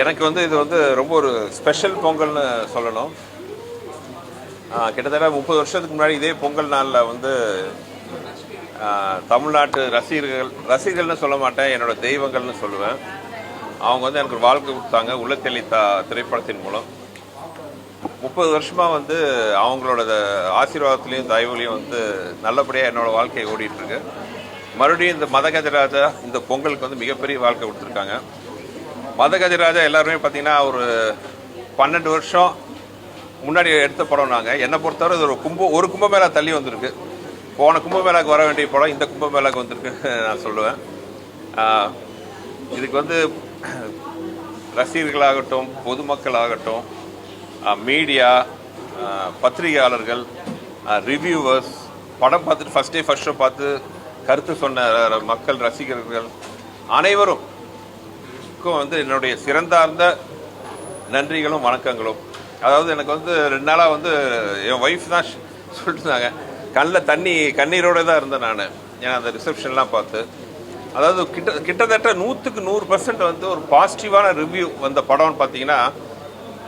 எனக்கு வந்து இது வந்து ரொம்ப ஒரு ஸ்பெஷல் பொங்கல்னு சொல்லணும். கிட்டத்தட்ட முப்பது வருஷத்துக்கு முன்னாடி இதே பொங்கல் நாளில் வந்து தமிழ்நாட்டு ரசிகர்கள் ரசிகர்கள்னு சொல்ல மாட்டேன் என்னோட தெய்வங்கள்னு சொல்லுவேன். அவங்க வந்து எனக்கு ஒரு வாழ்க்கை கொடுத்தாங்க உள்ள தெளித்தா திரைப்படத்தின் மூலம். முப்பது வருஷமாக வந்து அவங்களோட ஆசீர்வாதத்துலேயும் தயவுலையும் வந்து நல்லபடியாக என்னோட வாழ்க்கை ஓடிட்டுருக்கு மறுபடியும் இந்த மத இந்த பொங்கலுக்கு வந்து மிகப்பெரிய வாழ்க்கை கொடுத்துருக்காங்க. மதகஜராஜா எல்லாருமே பார்த்தீங்கன்னா ஒரு பன்னெண்டு வருஷம் முன்னாடி எடுத்த படம் நாங்கள் என்னை பொறுத்தவரை இது ஒரு கும்ப ஒரு கும்பமேளா தள்ளி வந்திருக்கு. போன கும்பமேளாக்கு வர வேண்டிய படம் இந்த கும்பமேளாக்கு வந்திருக்கு நான் சொல்லுவேன். இதுக்கு வந்து ரசிகர்களாகட்டும் பொதுமக்களாகட்டும் மீடியா பத்திரிகையாளர்கள் ரிவ்யூவர்ஸ் படம் பார்த்துட்டு ஃபஸ்ட் டே ஃபஸ்ட் ஷோ பார்த்து கருத்து சொன்ன மக்கள் ரசிகர்கள் அனைவரும் க்கும் வந்து என்னுடைய சிறந்தார்ந்த நன்றிகளும் வணக்கங்களும். அதாவது எனக்கு வந்து ரெண்டு நாளாக வந்து என் ஒய்ஃப் தான் சொல்லிட்டுருந்தாங்க சொல்லிட்டு இருந்தாங்க கண்ணில் தண்ணி கண்ணீரோட தான் இருந்தேன் நான். ஏன்னா அந்த ரிசப்ஷன்லாம் பார்த்து. அதாவது கிட்ட கிட்டத்தட்ட நூற்றுக்கு நூறு பர்சன்ட் வந்து ஒரு பாசிட்டிவான ரிவ்யூ வந்த படம்னு பார்த்தீங்கன்னா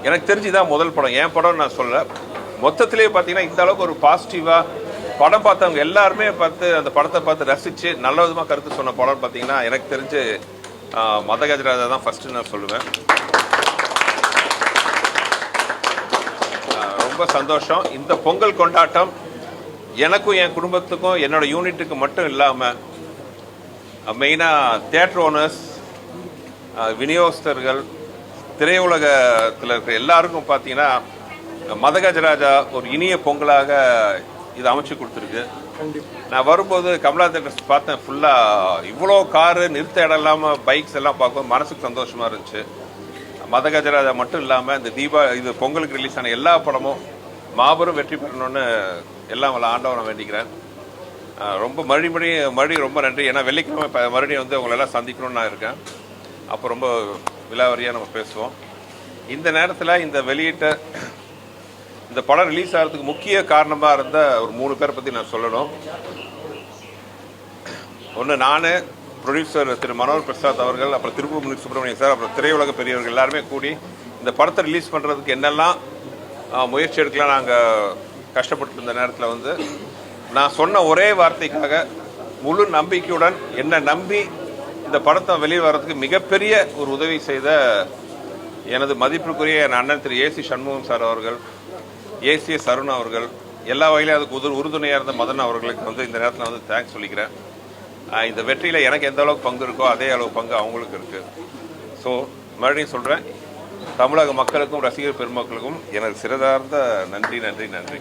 எனக்கு தெரிஞ்சு தான் முதல் படம். என் படம்னு நான் சொல்ல மொத்தத்திலேயே பார்த்தீங்கன்னா இந்த அளவுக்கு ஒரு பாசிட்டிவாக படம் பார்த்தவங்க எல்லாருமே பார்த்து அந்த படத்தை பார்த்து ரசித்து நல்ல விதமாக கருத்து சொன்ன படம்னு பார்த்தீங்கன்னா எனக்கு தெரிஞ்சு மத கஜராஜா தான் ஃபஸ்ட்டு நான் சொல்லுவேன். ரொம்ப சந்தோஷம். இந்த பொங்கல் கொண்டாட்டம் எனக்கும் என் குடும்பத்துக்கும் என்னோட யூனிட்டுக்கு மட்டும் இல்லாமல் மெயினாக தேட்டர் ஓனர்ஸ் விநியோகஸ்தர்கள் திரையுலகத்தில் இருக்கிற எல்லாருக்கும் பார்த்தீங்கன்னா மதகஜராஜா ஒரு இனிய பொங்கலாக இது அமைச்சு கொடுத்துருக்கு. நான் வரும்போது கமலா தேட்டர்ஸ் பார்த்தேன் ஃபுல்லாக இவ்வளோ காரு நிறுத்த இடம் இல்லாமல் பைக்ஸ் எல்லாம் பார்க்கும் மனசுக்கு சந்தோஷமாக இருந்துச்சு. மதகஜராஜா மட்டும் இல்லாமல் இந்த தீபா இது பொங்கலுக்கு ரிலீஸ் ஆன எல்லா படமும் மாபெரும் வெற்றி பெறணும்னு எல்லாம் வல்ல ஆண்டவனை வேண்டிக்கிறேன். ரொம்ப மறுபடியும் மறுபடியும் ரொம்ப நன்றி. ஏன்னா வெள்ளிக்கிழமை இப்போ மறுபடியும் வந்து உங்களெல்லாம் சந்திக்கணும்னு நான் இருக்கேன். அப்போ ரொம்ப விலாவரியாக நம்ம பேசுவோம். இந்த நேரத்தில் இந்த வெளியிட்ட இந்த படம் ரிலீஸ் ஆகிறதுக்கு முக்கிய காரணமாக இருந்த ஒரு மூணு பேரை பற்றி நான் சொல்லணும். ஒன்று நான் ப்ரொடியூசர் திரு மனோகர் பிரசாத் அவர்கள் அப்புறம் திருப்பூர் சுப்பிரமணியம் சார் அப்புறம் திரையுலக பெரியவர்கள் எல்லாருமே கூடி இந்த படத்தை ரிலீஸ் பண்ணுறதுக்கு என்னெல்லாம் முயற்சி எடுக்கலாம் நாங்கள் கஷ்டப்பட்டு இருந்த நேரத்தில் வந்து நான் சொன்ன ஒரே வார்த்தைக்காக முழு நம்பிக்கையுடன் என்னை நம்பி இந்த படத்தை வெளியே வர்றதுக்கு மிகப்பெரிய ஒரு உதவி செய்த எனது மதிப்பிற்குரிய என் அண்ணன் திரு ஏசி சண்முகம் சார் அவர்கள் ஏசிய சருண் அவர்கள் எல்லா வகையிலும் அதுக்கு உது உறுதுணையாக இருந்த மதன் அவர்களுக்கு வந்து இந்த நேரத்தில் வந்து தேங்க்ஸ் சொல்லிக்கிறேன். இந்த வெற்றியில் எனக்கு எந்த அளவுக்கு பங்கு இருக்கோ அதே அளவு பங்கு அவங்களுக்கு இருக்குது ஸோ மறுபடியும் சொல்கிறேன் தமிழக மக்களுக்கும் ரசிகர் பெருமக்களுக்கும் எனக்கு சிறதார்ந்த நன்றி நன்றி நன்றி.